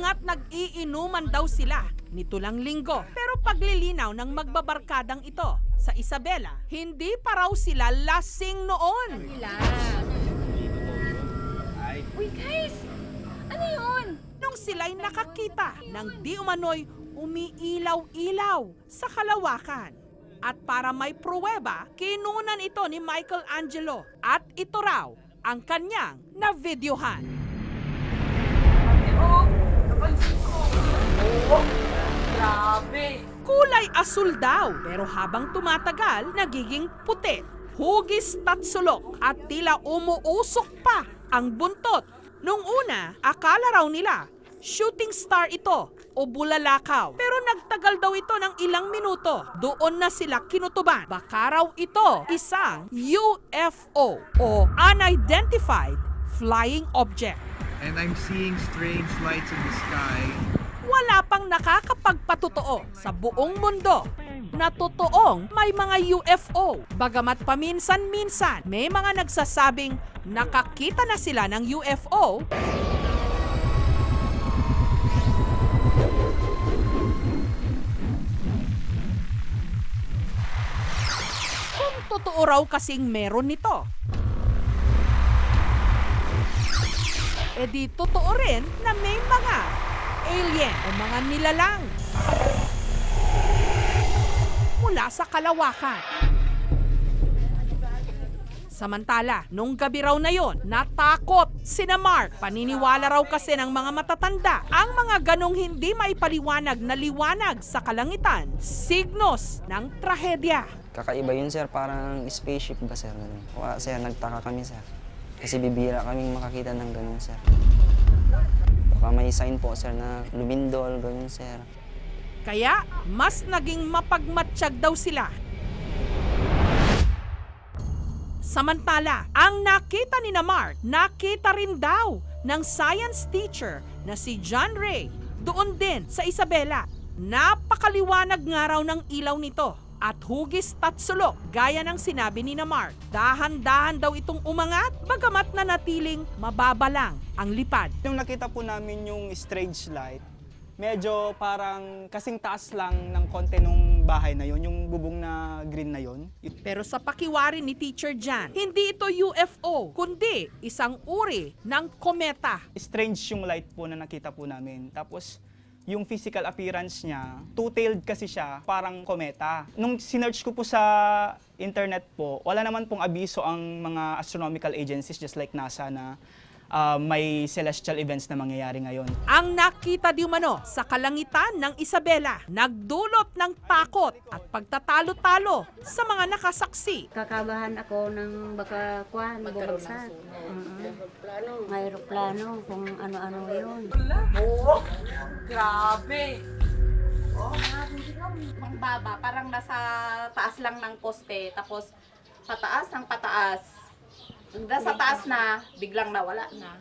nga't nag-iinuman daw sila nito lang linggo. Pero paglilinaw ng magbabarkadang ito sa Isabela, hindi pa raw sila lasing noon. Uy guys! Ano yun? Nung sila'y nakakita ng di umano'y umiilaw-ilaw sa kalawakan. At para may pruweba, kinunan ito ni Michelangelo at ito raw ang kanyang Grabe! Kulay asul daw, pero habang tumatagal, nagiging puti. Hugis tatsulok at tila umuusok pa ang buntot. Nung una, akala raw nila, shooting star ito o bulalakaw. Pero nagtagal daw ito ng ilang minuto. Doon na sila kinutuban. Baka raw ito isang UFO o Unidentified Flying Object. and I'm seeing strange lights in the sky. Wala pang nakakapagpatotoo sa buong mundo na totoong may mga UFO. Bagamat paminsan-minsan may mga nagsasabing nakakita na sila ng UFO, totoo raw kasing meron nito. E di totoo rin na may mga alien o mga nilalang mula sa kalawakan. Samantala, nung gabi raw na yon, natakot sina Mark. Paniniwala raw kasi ng mga matatanda ang mga ganong hindi maipaliwanag na liwanag sa kalangitan, signos ng trahedya. Kakaiba yun sir, parang spaceship ba sir? Wala sir, nagtaka kami sir. Kasi bibira kaming makakita ng ganun sir. May sign po sir na lumindol, ganun sir. Kaya mas naging mapagmatsyag daw sila. Samantala, ang nakita ni na Mark, nakita rin daw ng science teacher na si John Ray doon din sa Isabela. Napakaliwanag nga raw ng ilaw nito at hugis tatsulok gaya ng sinabi ni na Mark. Dahan-dahan daw itong umangat bagamat na natiling mababa lang ang lipad. Yung nakita po namin yung strange light, medyo parang kasing taas lang ng konti nung bahay na yon, yung bubong na green na yon. Pero sa pakiwari ni Teacher Jan, hindi ito UFO, kundi isang uri ng kometa. Strange yung light po na nakita po namin. Tapos yung physical appearance niya, two-tailed kasi siya, parang kometa. Nung sinearch ko po sa internet po, wala naman pong abiso ang mga astronomical agencies just like NASA na ah, may celestial events na mangyayari ngayon. Ang nakita di umano sa kalangitan ng Isabela, nagdulot ng takot at pagtatalo-talo sa mga nakasaksi. Kakabahan ako ng baka kuan, bumagsak. Mm May aeroplano, kung ano-ano yun. Grabe! Oh, Ang baba, parang nasa taas lang ng poste, tapos pataas ng pataas. Nasa taas na, biglang nawala na.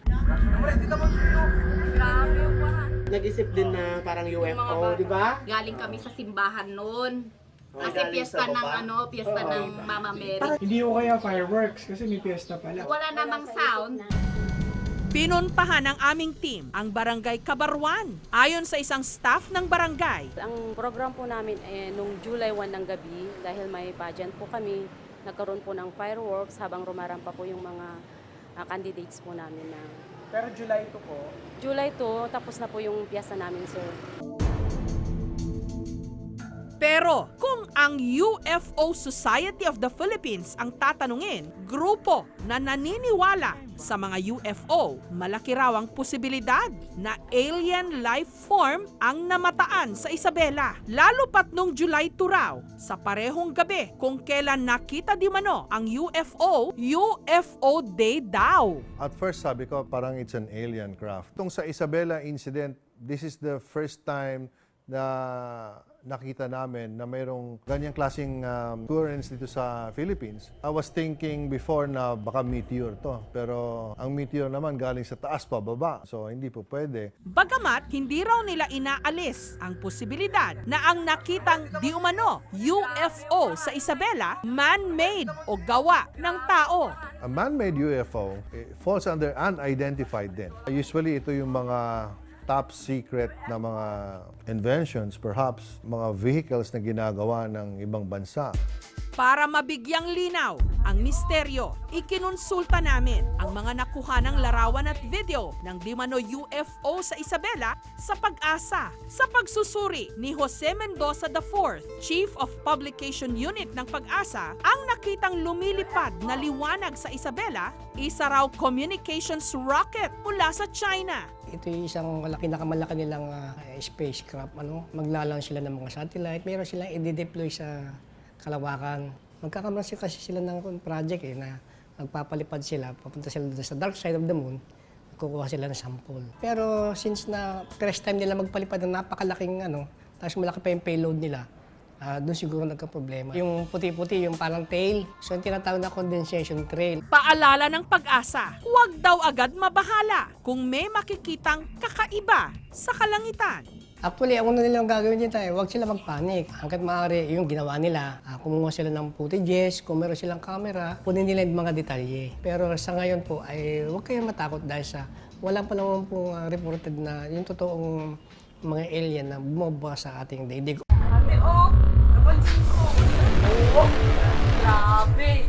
Grabe, wala. nag-isip din na parang UFO, di ba? Galing kami sa simbahan noon. Oh, Kasi piyesta ng baba? ano, piyesta ng Mama Mary. Hindi ko kaya fireworks kasi may piyesta pala. Wala namang sound. Pinuntahan ng aming team ang barangay Kabarwan. Ayon sa isang staff ng barangay, Ang program po namin eh, nung July 1 ng gabi, dahil may pageant po kami, nagkaroon po ng fireworks habang rumarampa po yung mga ah, candidates po namin na Pero July 2 po. July 2, tapos na po yung piyesta namin, sir. Pero kung ang UFO Society of the Philippines ang tatanungin, grupo na naniniwala sa mga UFO, malaki raw ang posibilidad na alien life form ang namataan sa Isabela. Lalo pat nung July 2 raw, sa parehong gabi kung kailan nakita di mano ang UFO, UFO Day daw. At first sabi ko parang it's an alien craft. Itong sa Isabela incident, this is the first time na nakita namin na mayroong ganyang klaseng um, occurrence dito sa Philippines. I was thinking before na baka meteor to. Pero ang meteor naman galing sa taas pa baba. So hindi po pwede. Bagamat hindi raw nila inaalis ang posibilidad na ang nakitang di umano UFO sa Isabela man-made o gawa ng tao. A man-made UFO eh, falls under unidentified din. Usually ito yung mga top secret na mga inventions, perhaps mga vehicles na ginagawa ng ibang bansa. Para mabigyang linaw ang misteryo, ikinonsulta namin ang mga nakuha ng larawan at video ng Dimano UFO sa Isabela sa pag-asa. Sa pagsusuri ni Jose Mendoza IV, Chief of Publication Unit ng pag-asa, ang nakitang lumilipad na liwanag sa Isabela, isa raw communications rocket mula sa China. Ito yung isang malaki, pinakamalaki nilang ah, spacecraft. Ano? Maglalanch sila ng mga satellite. Meron silang i-deploy sa kalawakan. Magkakaroon kasi sila ng project eh, na magpapalipad sila, papunta sila sa dark side of the moon, kukuha sila ng sample. Pero since na first time nila magpalipad ng napakalaking ano, tapos malaki pa yung payload nila, ah, doon siguro nagka-problema. Yung puti-puti, yung parang tail, so yung tinatawag na condensation trail. Paalala ng pag-asa, huwag daw agad mabahala kung may makikitang kakaiba sa kalangitan. Actually, ang una nilang gagawin dyan tayo, huwag sila magpanik. Hanggat maaari, yung ginawa nila, ah, kumuha sila ng footages, kung meron silang camera, kunin nila yung mga detalye. Pero sa ngayon po, ay huwag kayong matakot dahil sa wala pa naman pong ah, reported na yung totoong mga alien na bumaba sa ating daigdig. Grabe, oh! 어, 오, 야, 배.